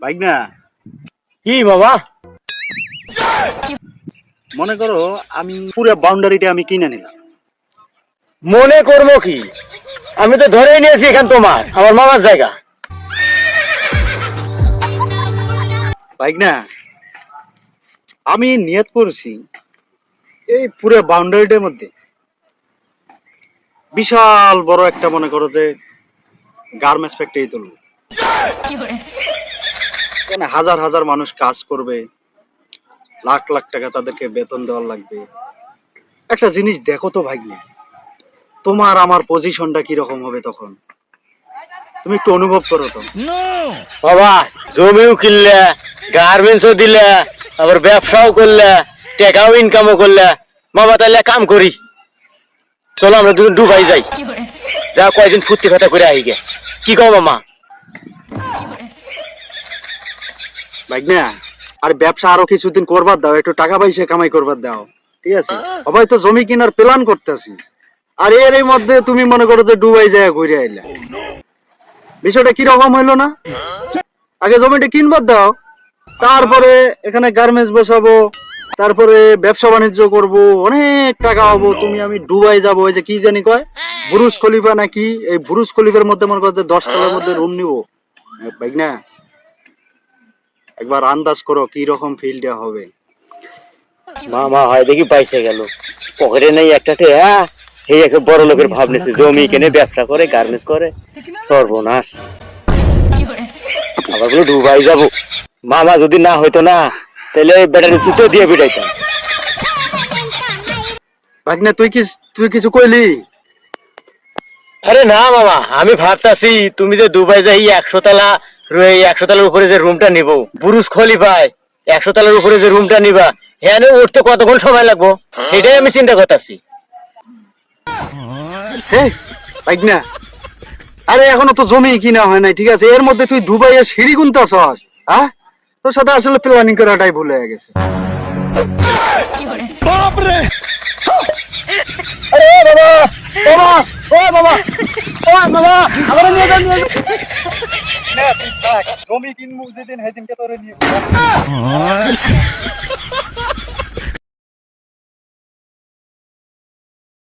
Bike না? কি বাবা? মনে করো আমি পুরো বাউন্ডারিটা আমি কিনে নিলাম। মনে করব কি? আমি তো ধরেই নিয়েছি এখান তোমার আমার মামার জায়গা। বাইক না? আমি নিয়ত করছি এই পুরো বাউন্ডারিটার মধ্যে। বিশাল বড় একটা মনে করো যে গার্মেন্টস ফ্যাক্টরি তুলব। এখানে হাজার হাজার মানুষ কাজ করবে? লাখ লাখ টাকা তাদেরকে বেতন দেওয়ার লাগবে। একটা জিনিস দেখো তো ভাগ্নে তোমার আমার পজিশনটা কীরকম হবে তখন? তুমি একটু অনুভব করো তো। বাবা জমিও কিনলে গার্মেন্টসও দিলে আবার ব্যবসাও করলে টাকাও ইনকামও করলে। বাবা তাহলে কাম করি। চলো আমরা দুজন ডুবাই যাই। যা কয়দিন ফুর্তি ফাটা করে আই গে কি কও মামা? ভাগ্না আর ব্যবসা আরও কিছুদিন করবার দাও একটু টাকা পয়সা কামাই করবার দাও ঠিক আছে? সবাই তো জমি কেনার প্ল্যান করতেছি। আর এর এই মধ্যে তুমি মনে করো যে ডুবাই যায় ঘুরে আইলা। বিষয়টা কি রকম হইল না? আগে জমিটা কিনবার দাও তারপরে এখানে গার্মেন্টস বসাবো তারপরে ব্যবসা বাণিজ্য করব অনেক টাকা হব। তুমি আমি ডুবাই যাব ওই যে কি জানি কয়? বুরুজ খলিফা নাকি? এই বুরুজ খলিফার মধ্যে মনে করতে দশ তলার মধ্যে রুম নিবো। ভাগনা একবার আন্দাজ করো কি রকম ফিল্ডটা হবে। মামা হয় দেখি পাইছে গেল। পকেটে নেই একটা টেয়া এই একটা বড় লোকের ভাব নিচ্ছে জমি কিনে ব্যবসা করে গার্মেন্টস করে। সর্বনাশ। আবার বলে ডুবাই যাব। মামা যদি না হইতো না তাহলে ব্যাটারি জুতো দিয়ে বিটাইতাম ভাগনা তুই কি তুই কিছু কইলি? আরে না মামা আমি ভাবতাছি তুমি যে দুবাই যাই একশো তলা এই একশো তলার উপরে যে রুমটা নিব বুরুজ খলিফায় একশো তলার উপরে যে রুমটা নিবা হ্যাঁ উঠতে কতক্ষণ সময় লাগবো? এটাই আমি চিন্তা করতেছি। হ্যাঁ আরে এখনও তো জমি কিনা হয় নাই ঠিক আছে? এর মধ্যে তুই দুবাইয়ে সিঁড়ি গুনতেছস হ্যাঁ তোর সাথে আসলে প্ল্যানিং করাটাই ভুল হয়ে গেছে। আরে বাবা বাবা ও বাবা ও বাবা আমার নিয়ে যান নিয়ে যান। জমি কিনবো যেদিন সেদিনকে তোরে নিয়ে